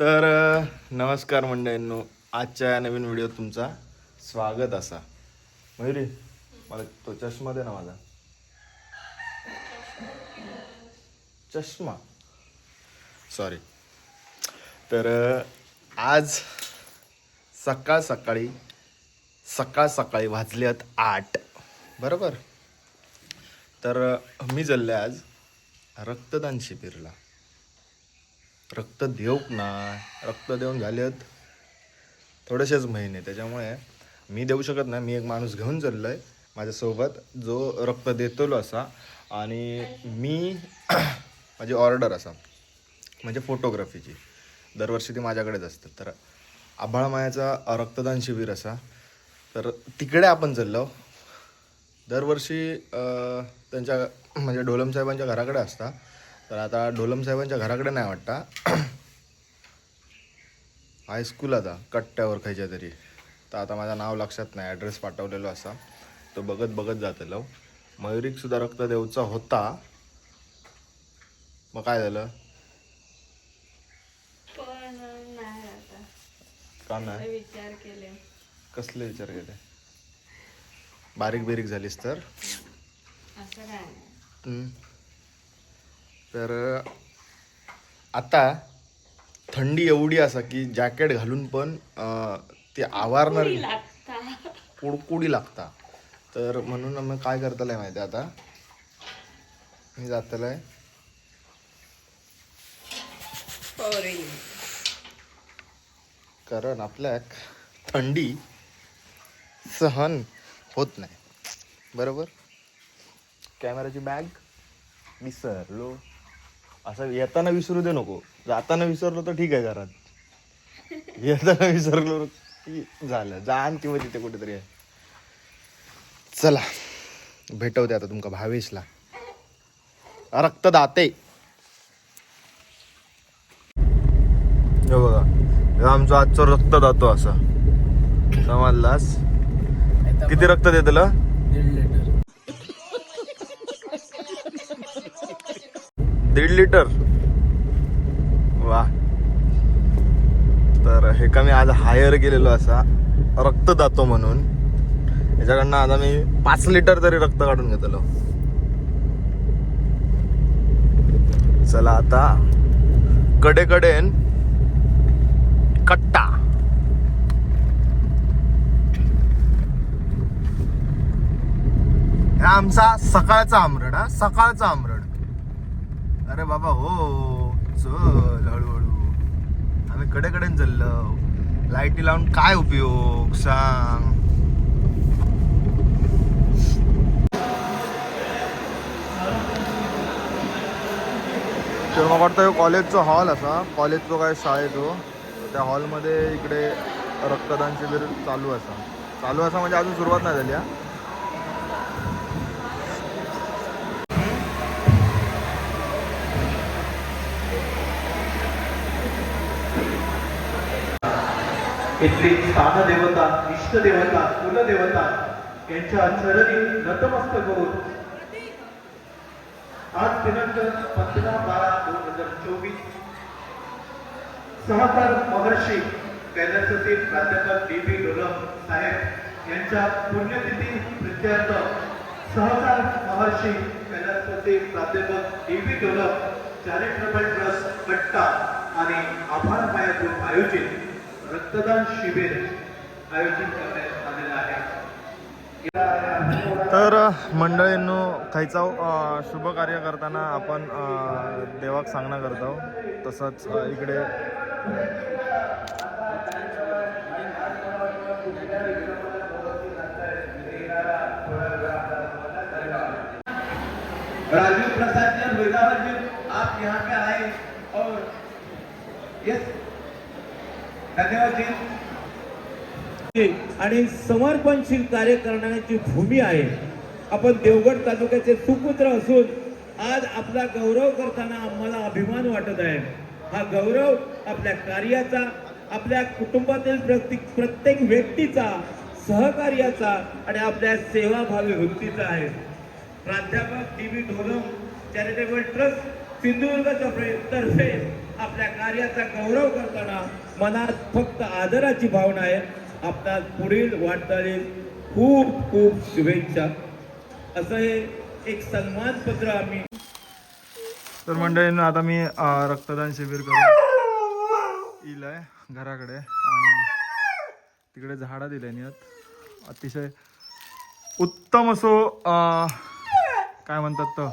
तर नमस्कार मंडळींनो. आजच्या या नवीन व्हिडिओत तुमचा स्वागत असा. मयुरी मला तो चष्मा दे ना माझा. चष्मा? सॉरी तर आज सकाळ सकाळी सकाळ सकाळी वाजल्यात आठ. बरोबर? तर मी चालले आज रक्तदान शिबिरला. रक्त देऊक ना रक्त देऊन झालेत थोडेसेच महिने. त्याच्यामुळे मी देऊ शकत नाही. मी एक माणूस घेऊन चाललो आहे माझ्यासोबत जो रक्त देतलो असा. आणि मी माझी ऑर्डर असा म्हणजे फोटोग्राफीची. दरवर्षी ती माझ्याकडेच असते. तर आभाळमायाचा रक्तदान शिबिर असा. तर तिकडे आपण चाललो. दरवर्षी त्यांच्या म्हणजे ढोलम साहेबांच्या घराकडे असता. तर आता ढोलम साहेबांच्या घराकडे नाही वाटता. हायस्कूल आता कट्ट्यावर खायच्या तरी. तर आता माझं नाव लक्षात नाही ॲड्रेस पाठवलेलो असा. तो बघत बघत जातलो मयुरीक सुद्धा रक्त देऊचा होता. मग काय झालं? का नाही? विचार केले. कसले विचार केले? बारीक बिरीक झालीस तर? असं काय. तर आता थंडी एवढी असा की जॅकेट घालून पण ते आवारणार लागता. कुडकुडी लागता. तर म्हणून मग काय करतलंय माहिती आहे आता? मी जातलंय. कारण आपल्याक थंडी सहन होत नाही. बरोबर? कॅमेराची बॅग विसरलो. असं येताना विसरू दे नको. जाताना विसरलो तर ठीक आहे घरात. येताना विसरलो की झालं. जाण किंवा तिथे कुठेतरी आहे चला. भेटवते आता तुमका भावेशला. रक्तदाते. बघा. आमचं आजचं रक्तदातो असा. समजलास? किती रक्त देतलं? दीड लिटर. दीड लिटर. वा. तर हे का मी आज हायर गेलेलो असा. रक्त दातो म्हणून. याच्याकडनं आता मी पाच लिटर तरी रक्त काढून घेतलो चला आता. कडे कडेन कट्टा आमचा सकाळचा आमरड हा सकाळचा आमरड. अरे बाबा हो चल हळूहळू. आम्ही कडे कडेन चाललो. लाईटी लावून काय उपयोग सांग. तर मला वाटतं कॉलेजचा हॉल असा. कॉलेजचा काय शाळेचो त्या हॉलमध्ये इकडे रक्तदान शिबिर चालू असा. चालू असा म्हणजे अजून सुरुवात नाही झाली हा. इथली स्थानदेवता इष्टदेवता कुलदेवता यांच्या चरणी नतमस्तक होऊन आज दिनांक पंधरा बारा दोन हजार चोवीस सहकार महर्षी कैलासचे प्राध्यापक डी बी डोलम साहेब यांच्या पुण्यतिथी प्रित्यर्थ सहकार महर्षी कैलासचे प्राध्यापक D B Dolam charitable trust कट्टा आणि आभार पायातून आयोजित रक्तदान शिबिर आयोजित करण्यात आलेलं आहे. तर मंडळींनो खयचा शुभ कार्य करताना आपण देवाक सांगणं करतो. तसंच इकडे राजीव प्रसाद जी आप यहाँ पे आए और यस धन्यवाद आणि समर्पणशील कार्य करण्याची भूमी आहे. आपण देवगड तालुक्याचे सुपुत्र असून आज आपला गौरव करताना आम्हाला अभिमान वाटत आहे. हा गौरव आपल्या कार्याचा आपल्या कुटुंबातील प्रत्येक प्रत्येक व्यक्तीचा सहकार्याचा आणि आपल्या सेवाभावी वृत्तीचा आहे. प्राध्यापक D B Dholam charitable trust Sindhudurg तर्फे आपल्या कार्याचा गौरव करताना मनात फक्त आदराची भावना आहे. आपणास पुढील वाटचालीत खूप खूप शुभेच्छा. असं हे एक सन्मान पत्र आम्ही तर मंडळींना आता मी रक्तदान शिबिर करून इलंय घराकडे आणि तिकडे झाडं दिले आहेत. अतिशय उत्तम असो काय म्हणतात तर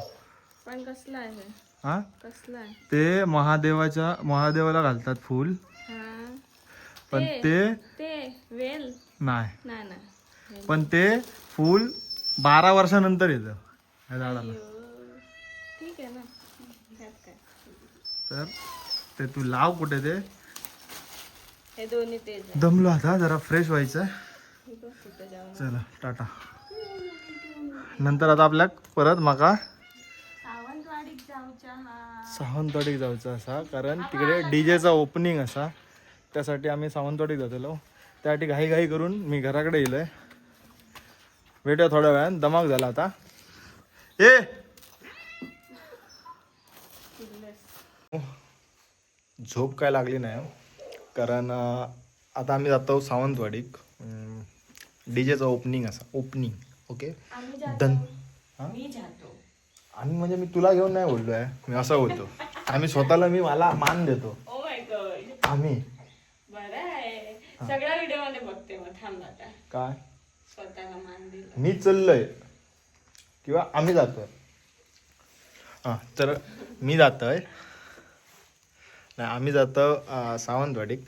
पण कसला आहे? हा? कसला आहे? ते महादेवाच्या महादेवाला घालतात फूल. पण ते- वेल. नाही. नाही नाही. पण ते फूल बारा वर्षानंतर येतं ह्या झाडाला. ठीक आहे ना. त्यात काय? तर ते तू लाव कुठे ते. हे दोन्ही तेच आहे दमलो आता जरा फ्रेश व्हायचं हे बघ तिथं जाऊन. चला टाटा. नंतर आता आपल्या परत माका सावंतवाडीत जाऊच्या हा. सावंतवाडीक असा कारण तिकडे डीजेचा ओपनिंग असा. त्यासाठी आम्ही सावंतवाडीक जातलो. त्यासाठी घाई घाई करून मी घराकडे येलोय भेटूया थोड्या वेळान. दमाक झाला आता. ए! झोप काय लागली नाही हो. कारण आता आम्ही जातो सावंतवाडीक डीजेचा ओपनिंग असा. Opening okay? दन हा? आम्ही म्हणजे मी तुला घेऊन नाही बोललो आहे मी असं बोलतो. आम्ही स्वतःला मी मला मान देतो. गॉड आम्ही. आहे सगळ्या व्हिडिओमध्ये बघते मग थांब आता. काय? स्वतःला मान दिलं. मी चाललोय. किंवा आम्ही जातोय. हां तर मी जातोय. नाही आम्ही जातो सावंतवाडीक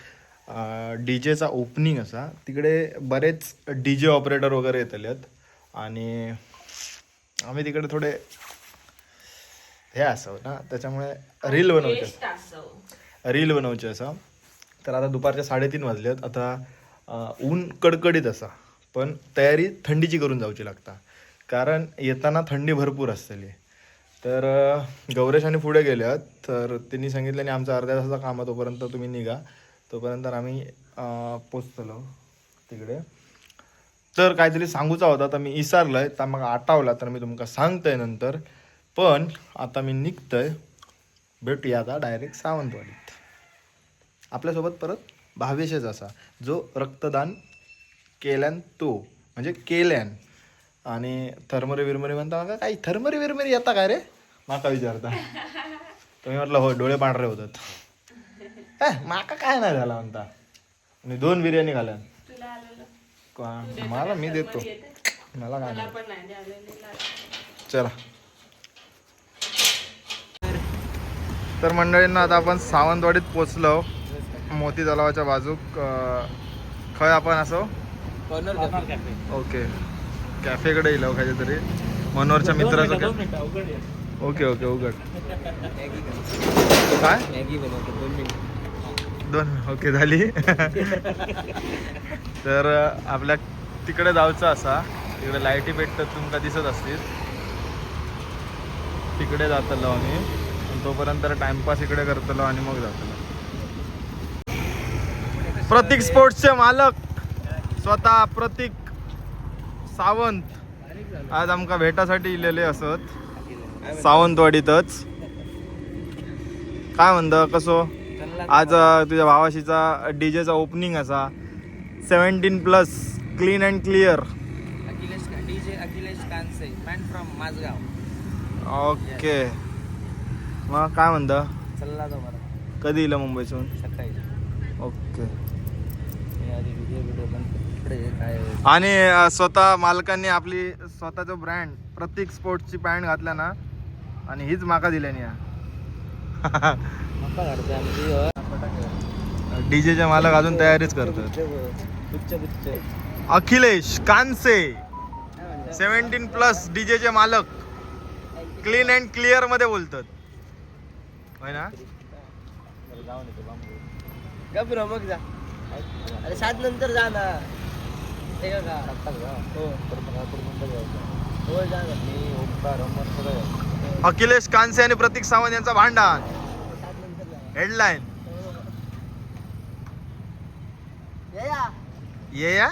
डी जेचा ओपनिंग असा. तिकडे बरेच डी जे ऑपरेटर वगैरे येतले आहेत. आणि आम्ही तिकडे थोडे हे असं ना त्याच्यामुळे रील बनवते रील बनवची असा तर आता दुपारच्या साडेतीन वाजल्यात आता ऊन कडकडीत असा पण तयारी थंडीची करून जाऊची लागता. कारण येताना थंडी भरपूर असतली. तर गौरेशाने गौरेश आणि पुढे गेल्यात. तर त्यांनी सांगितलं आणि आमचा अर्ध्या तासाचा काम आहे तोपर्यंत तुम्ही निघा. तोपर्यंत आम्ही पोचतलो तिकडे. तर काहीतरी सांगूचा होता तर मी विसरलंय. तर मग आटावला तर मी तुमका सांगतोय नंतर. पण आता मी निघतोय. भेटूया आता डायरेक्ट सावंतवाडी आपल्यासोबत परत भावेशच असा जो रक्तदान केल्यान तो म्हणजे केल्यान. आणि थर्मरी विरमरी म्हणता माका काही थर्मरी विरमरी येता काय रे? माका विचारता. तुम्ही म्हटलं हो डोळे पांढरे होतात. हे, माका काय नाही झाला म्हणता. आणि दोन बिर्याणी घाल्यान का- मला मी देतो. मला काय मला नाही. चला. तर मंडळींना आता आपण सावंतवाडीत पोचलो मोती तलावाच्या बाजूक खंय आपण असो? ओके. कॅफेकडे येलो खायचे तरी मनोहरच्या मित्राचं cafe. ओके ओके उघड. काय? दोन मिनिट. दोन ओके झाली. तर आपल्या तिकडे जायचं असा. तिकडे लाईटी भेटतात तुमका दिसत असतील. तिकडे जातलो आम्ही. आणि तोपर्यंत टाइमपास इकडे करतलो आणि मग जातलो. प्रतीक स्पोर्ट्सचे मालक स्वतः प्रतीक सावंत. आज आमका भेटासाठी इलेले असत. सावंतवाडीतच. काय म्हणतं कसो? आज तुझ्या भावाशीचा डीजेचा ओपनिंग असा. Seventeen plus clean and clear Akhilesh DJ Akhilesh Kanse man from Mazgaon. Okay. मग काय म्हणतं? कधी येईल मुंबईतून सकाळी ओके मी आधी व्हिडिओ व्हिडिओ पण इकडे काय आणि स्वतः मालकांनी आपली स्वतःचा ब्रँड प्रतीक स्पोर्ट्सची पॅन्ट घातल्या ना आणि हीच माका दिल्यानी मका काढतोय आमची डीजेचे मालक अजून तयारीच करतात. बुच्च अखिलेश कानसे सेवन्टीन प्लस डीजेचे मालक. क्लीन अँड क्लिअरमध्ये बोलतात. होय ना? अरे सात नंतर जा ना. ते का हो. हो जा ना. मी ओंकार अमर सगळं. अखिलेश कानसे आणि प्रतीक सावंत यांचा भांडण. सात नंतर जा. हेडलाईन ये या. ये या?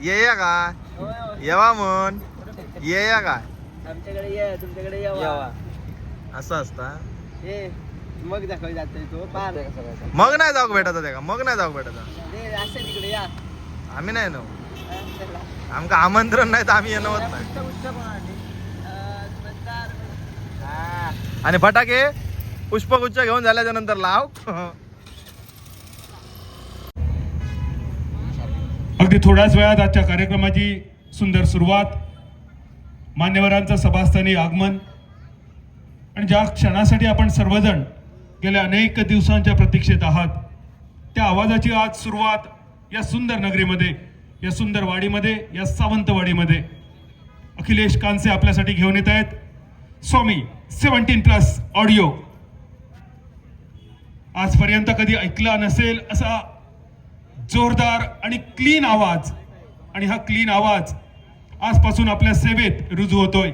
ये या काय हो, हो. येवा म्हण. ये या काय आमच्याकडे ये तुमच्याकडे यावा असं असता? ये. मग दाखवाय जाते तो. पार मग नाही जाऊ भेटायचा त्या मग नाही जाऊ भेटायचा. असं तिकडे या. आम्ही नाही ना आमका आमंत्रण नाही तर आम्ही येणं होत नाही. उच्च उच्च कोणाली? अं, नंतर हा. आणि फटाके पुष्पगुच्छ घेऊन झाल्याच्यानंतर लाव. अगदी थोड्याच वेळात आजच्या कार्यक्रमाची सुंदर सुरुवात. मान्यवरांचं सभास्थानी आगमन. आणि ज्या क्षणासाठी आपण सर्वजण गेल्या अनेक दिवसांच्या प्रतीक्षेत आहात. त्या आवाजाची आज सुरुवात या सुंदर नगरीमध्ये या सुंदर वाडीमध्ये या सावंतवाडीमध्ये. अखिलेश कानसे आपल्यासाठी घेऊन येत आहेत. Swami seventeen plus audio. आजपर्यंत कधी ऐकला नसेल असा जोरदार आणि क्लीन आवाज. आणि हा क्लीन आवाज आजपासून आपल्या सेवेत रुजू होतोय.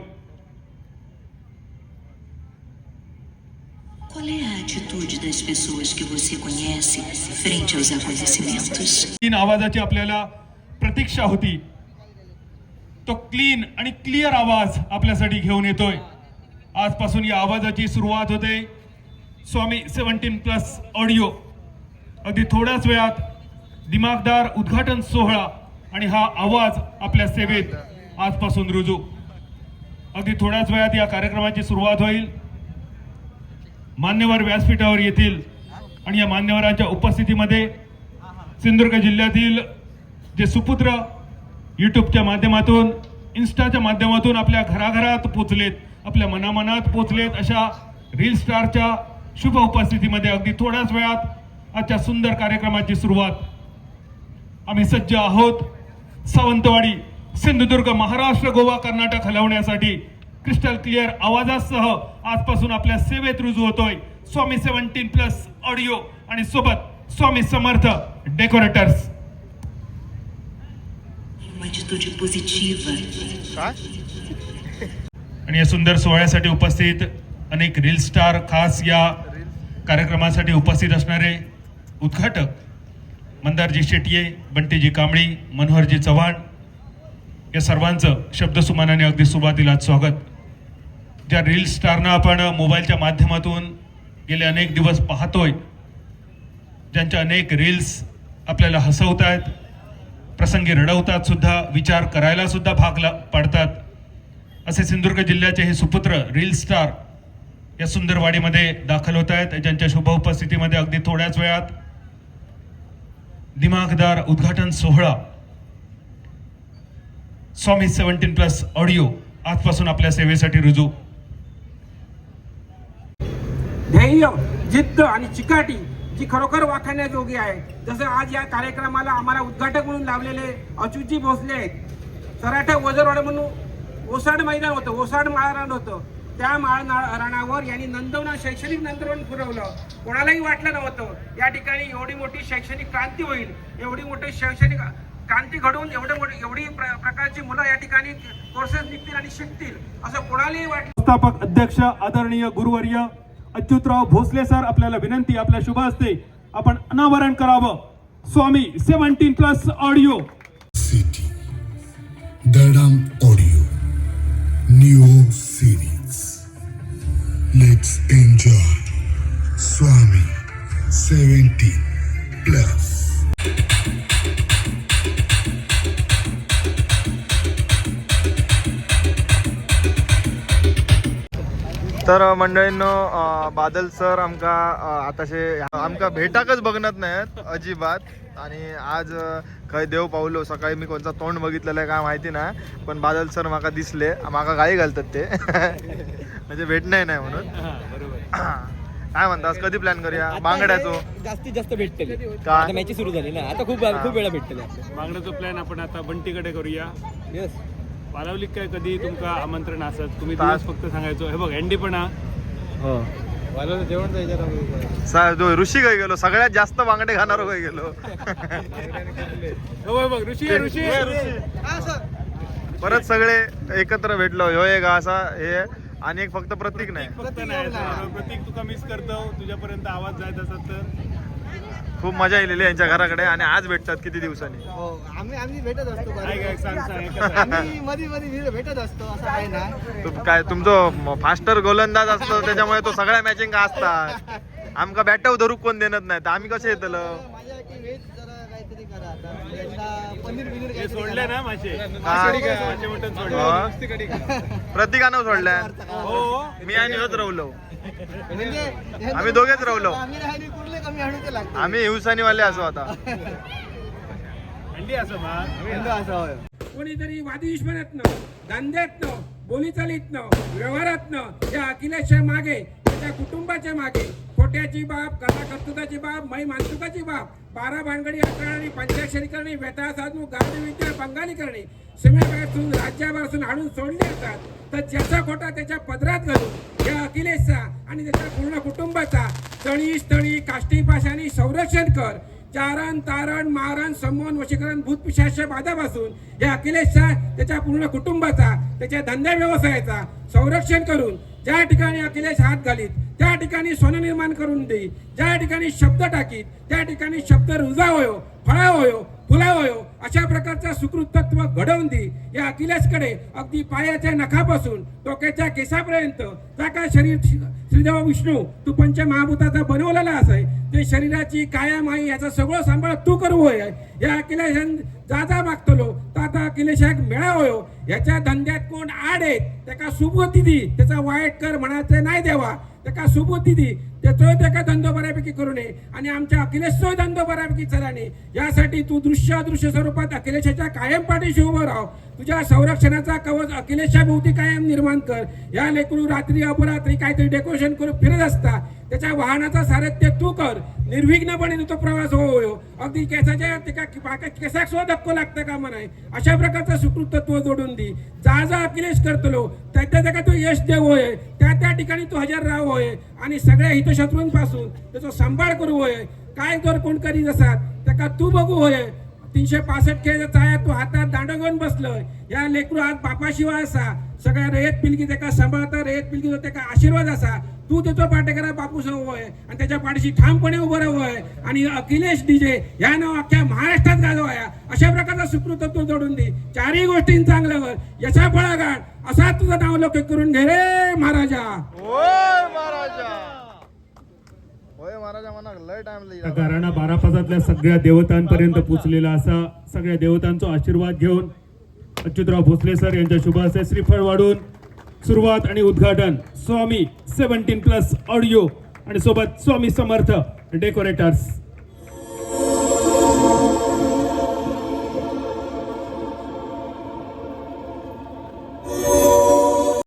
Qual é a atitude das pessoas que você conhece frente aos acontecimentos? Clean आवाजाची आपल्याला प्रतीक्षा होती. तो क्लीन आणि क्लिअर आवाज आपल्यासाठी घेऊन येतोय. आजपासून या आवाजाची सुरुवात होते. Swami seventeen plus audio. अगदी थोड्याच वेळात दिमागदार उद्घाटन सोहळा आणि हा आवाज आपल्या सेवेत आजपासून रुजू. अगदी थोड्याच वेळात या कार्यक्रमाची सुरुवात होईल. मान्यवर व्यासपीठावर येतील आणि या मान्यवरांच्या उपस्थितीमध्ये सिंधुदुर्ग जिल्ह्यातील जे सुपुत्र युट्यूबच्या माध्यमातून इन्स्टाच्या माध्यमातून आपल्या घराघरात पोचलेत आपल्या मनामनात पोचलेत अशा रील स्टारच्या शुभ उपस्थितीमध्ये अगदी थोड्याच वेळात आजच्या सुंदर कार्यक्रमाची सुरुवात. आम्ही सज्ज आहोत. सावंतवाडी सिंधुदुर्ग महाराष्ट्र गोवा कर्नाटक हलवण्यासाठी क्रिस्टल क्लिअर आवाजासह आजपासून आपल्या सेवेत रुजू होतोय. स्वामी सेव्हन्टीन प्लस ऑडिओ आणि सोबत स्वामी समर्थ डेकोरेटर्स. आणि या सुंदर सोहळ्यासाठी उपस्थित अनेक रील स्टार खास या कार्यक्रमासाठी उपस्थित असणारे उद्घाटक मंदारजी शेटिये बंटीजी कांबळी मनोहरजी चव्हाण या सर्वांचं शब्दसुमानाने अगदी सुरुवातीला स्वागत. ज्या रील स्टारनं आपण मोबाईलच्या माध्यमातून गेले अनेक दिवस पाहतोय ज्यांच्या अनेक रील्स आपल्याला हसवत आहेत प्रसंगी रडवतात सुद्धा विचार करायला सुद्धा भाग ला- पाडतात. असे सिंधुदुर्ग जिल्ह्याचे हे सुपुत्र रील स्टार या सुंदरवाडीमध्ये दाखल होत आहेत ज्यांच्या शुभ उपस्थितीमध्ये अगदी थोड्याच वेळात दिमागदार उद्घाटन सोहळा स्वामी सेव्हन्टीन प्लस ऑडिओ आजपासून आपल्या सेवेसाठी रुजू. ध्येय जिद्द आणि चिकाटी जी खरोखर वाखाण्याजोगी आहे. जसं आज या कार्यक्रमाला आम्हाला उद्घाटक म्हणून लावलेले अच्युतजी भोसले आहेत. सराठा वजरवाडा म्हणून ओसाड मैदान होतं ओसाड माळरान होतं. त्या माळ ना- यांनी नंदवना शैक्षणिक नंदवन पुरवलं. कोणालाही वाटलं नव्हतं या ठिकाणी एवढी मोठी शैक्षणिक क्रांती होईल. एवढी मोठी शैक्षणिक क्रांती घडवून एवढे मोठे एवढी प्र- प्रकारची मुलं या ठिकाणी कोर्सेस निघतील आणि शिकतील असं कोणालाही वाटलं व्यवस्थापक अध्यक्ष आदरणीय गुरुवर्य अच्युतराव भोसले सर आपल्याला विनंती आपल्या शुभ हस्ते आपण अनावरण करावं Swami seventeen plus audio City. Dadam Audio. New series. Let's enjoy तर मंडळींनो बादल सर आमका आताशे आमका भेटाकच बघणत नाहीत अजिबात. आणि आज खंय देव पावलो सकाळी मी कोणता तोंड बघितलेलं आहे काय माहिती नाही पण बादल सर माका दिसले माका गाळी घालतात ते. म्हणजे भेटणे नाही म्हणून. काय म्हणतास कधी प्लॅन करूया? बांगड्याचो जास्तीत जास्त आता मॅची सुरू झाली ना आता खूप खूप वेळा भेटतले. बांगड्याचो प्लॅन आपण आता बंटीकडे करूया. येस पालवलीक काय कधी तुमका आमंत्रण असत? तुम्ही दिवस फक्त सांगायचो हे बघ एंडी पण हा. मला जेवण जायचं सा- जो ऋषी काय गेलो सगळ्यात जास्त बांगडे खाणार काय गेलो. हो बघ ऋषी आहे, ऋषी आहे. परत सगळे एकत्र भेटलो ह्यो एक असा हे आणि एक फक्त प्रतीक नाही. फक्त नाही प्रतीक तुका मिस करतो तुझ्यापर्यंत आवाज जायत असत तर. खूप मजा येलेली यांच्या घराकडे आणि आज भेटतात किती दिवसांनी? हो आम्ही आम्ही भेटत असतो काय. आम्ही भेटत असतो असं आहे ना. तुमचं फास्टर गोलंदाज असतो त्याच्यामुळे तो सगळ्या मॅचिंग असतात? आमका बॅटव धरूक कोण देणार नाही. तर आम्ही कसे येतलं व्हेज जरा काहीतरी करा आता यंदा पनीर बिनीर हे सोडले. ना मासे. हा. मासे मटण सोडले हो. प्रतीकानं सोडल्या. हो मी आणि राहुलो. म्हणजे आम्ही दोघेच राहुलो. आम्ही हिवसानी वाले असो आता. अंडी असं मा कोणीतरी वादी दुश्मनातनं धंद्यातनं बोलीचालीतनं व्यवहारातनं या अखिलेशच्या मागे त्याच्या कुटुंबाच्या मागे खोट्याची बाब कथा कर्तृत्वाची बाब मै मानसुकाची बाब बारा भानगडी अकराणी पंचाक्षरी करणे व्यथा साधू गांधी विद्या बंगाली करणे सीमेपासून राज्यापासून हाडून सोडले असतात तर ज्याचा खोटा त्याच्या पदरात घालून या अखिलेशचा आणि त्याच्या पूर्ण कुटुंबाचा तळी स्थळी काष्टी पाशाने संरक्षण कर. चारण तारण मारण समोन वशीकरण भूतपिशाच्या बाधापासून या अखिलेशचा त्याच्या पूर्ण कुटुंबाचा त्याच्या धंदा व्यवसायाचा संरक्षण करून ज्या ठिकाणी अखिलेश हात घालीत त्या ठिकाणी सोनं निर्माण करून देई ज्या ठिकाणी शब्द टाकीत त्या ठिकाणी शब्द रुजा होयो फळा होयो होयो अशा प्रकारचा सुकृत तत्व घडवून दे. या अखिलेशकडे अगदी पायाच्या नखापासून डोक्याच्या केसापर्यंत त्या काय शरीर श्रीदेव विष्णू तू पंच महाभूताचा बनवलेला असाय ते शरीराची कायम आहे याचा सगळं सांभाळ तू करू होय. या अखिलेशान जा मागतलो आता अखिलेशाक मेळावयो ह्याच्या धंद्यात कोण आड आहेत त्याका सुबोधी दी त्याचा वाईट कर म्हणायचं नाही देवा. त्याका सुबोधी दी त्याचोय त्याका धंदो बऱ्यापैकी करू नये. आणि आमच्या अखिलेशचोय धंदो बऱ्यापैकी चलाने यासाठी तू दृश्य अदृश्य स्वरूपात अखिलेशाच्या कायम पाठीशी उभं राह. तुझ्या संरक्षणाचा कवच अखिलेशच्या भोवती कायम निर्माण कर. या लेकरू रात्री अपरात्री काहीतरी डेकोरेशन करून फिरत असता. त्याच्या वाहनाचा सारथ्य तू कर. निर्विघ्नपणे तो प्रवास होयो अगदी केसाच्या तिका बाका केसाक सुद्धा धक्को लागतं का म्हणाय अशा प्रकारचं सुकृतत्व जोडून दी. जा जा अखिलेश करतलो. त्या त्या जागा तू यश देव होय? त्या त्या ठिकाणी तू हजर राह होय. आणि सगळ्या हितशत्रूंपासून त्याचा सांभाळ करू होय. काय जर कोण करीत असतात त्याका तू बघू होय? तीनशे पासष्ट खेळ चाया तू हातात दांड घेऊन बसलोय. या लेकरू आज बापाशिवाय असा. सगळ्या रेत पिलगी त्याका सांभाळता रेत पिलगी त्याका आशीर्वाद असा. तू त्याचा पाटेकरा बापू होय. आणि त्याच्या पाठीशी ठामपणे उभं राहूय आणि अखिलेश डीजे या नाव अख्ख्या महाराष्ट्रात गाजवाया. अशा प्रकारचा सुकृतत्व जोडून दे. चारही गोष्टी चांगल्यावर यशा फळागाड असा तुझं नाव लोक करून घे रे महाराजा. होय महाराजा. होय महाराजा म्हणा लय टाइम घराणा बारा पासातल्या सगळ्या देवतांपर्यंत पोचलेला असा सगळ्या देवतांचा आशीर्वाद घेऊन अच्युतराव भोसले सर यांच्या शुभ हस्ते श्रीफळ वाढून सुरुवात आणि उद्घाटन स्वामी सेवन्टीन प्लस ऑडिओ. आणि सोबत स्वामी समर्थ डेकोरेटर्स.